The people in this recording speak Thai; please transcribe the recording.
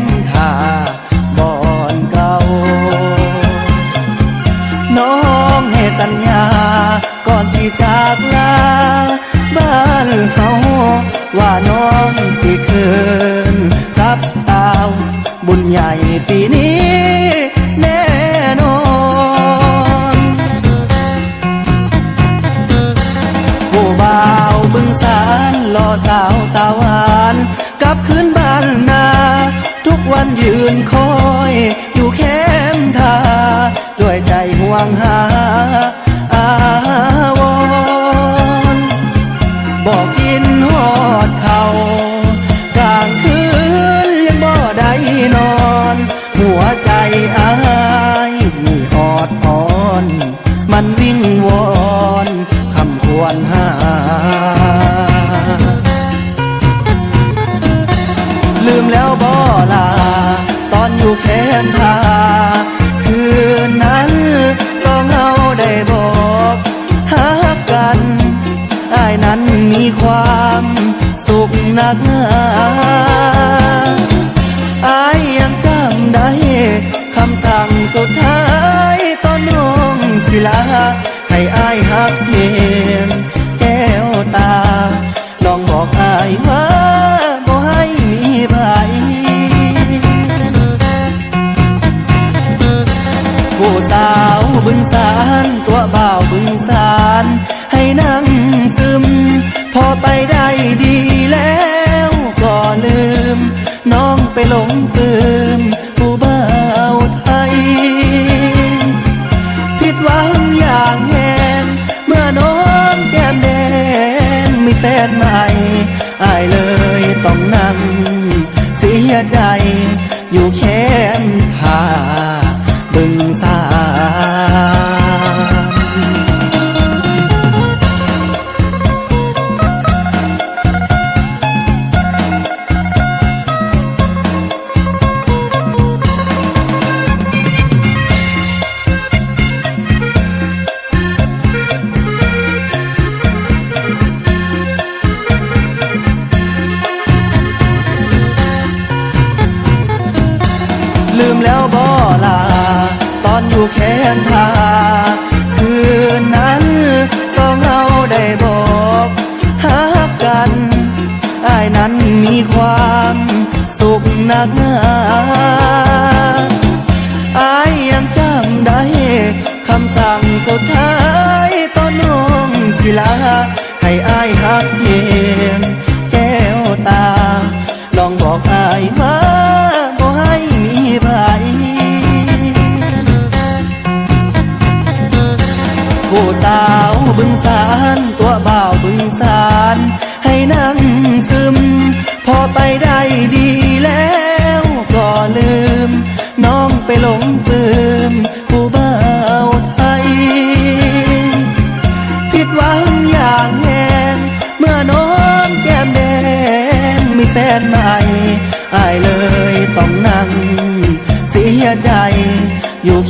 มทาบอนเก่า น้องให้สัญญา ก่อนที่จากลา บ้านเขาว่าน้องสิคืนรับตาวบุญใหญ่ปีนี้แน่นอนผู้บ่าวบึงสารรอสาวตาหวานกลับคืนบ้าน ยืนคอย อยู่แคมทาด้วยใจห่วงหาอาวรณ์บอกกินหอดเขากลางคืนยังบ่ได้นอน หัวใจอายมีหอดอ่อน มันวิ่ง ตอนทาคืนนั้นสองเฮาได้บอกหักกันอายนั้นมีความสุขหนักหนาอายยังจำได้คำสั่งสุดท้ายตอนน้องศิลาให้อายหักเพียงแก้วตาลองบอกอายว่า ฟนใหม่อายเลยต้องนั่ง เสียใจอยู่แค่ ลืมแล้วบ่ลา ตอนอยู่แคมป์ทา คืนนั้นสองเราได้บอกหักกันอายนั้นมีความสุขหนักหนาอายยังจำได้คำสั่งสุดท้ายตอนน้องศิลา ให้อายหักเพียงแก้วตา ลองบอกอายว่า ผู้สาวบึงสารตัวบ่าวบึงสารให้นั่งซึม พอไปได้ดีแล้วก็ลืม น้องไปหลงปืมผู้บ่าวไทย ผิดหวังอย่างแหงเมื่อน้องแก้มแดงมีแฟนใหม่อายเลยต้องนั่ง เสียใจอยู่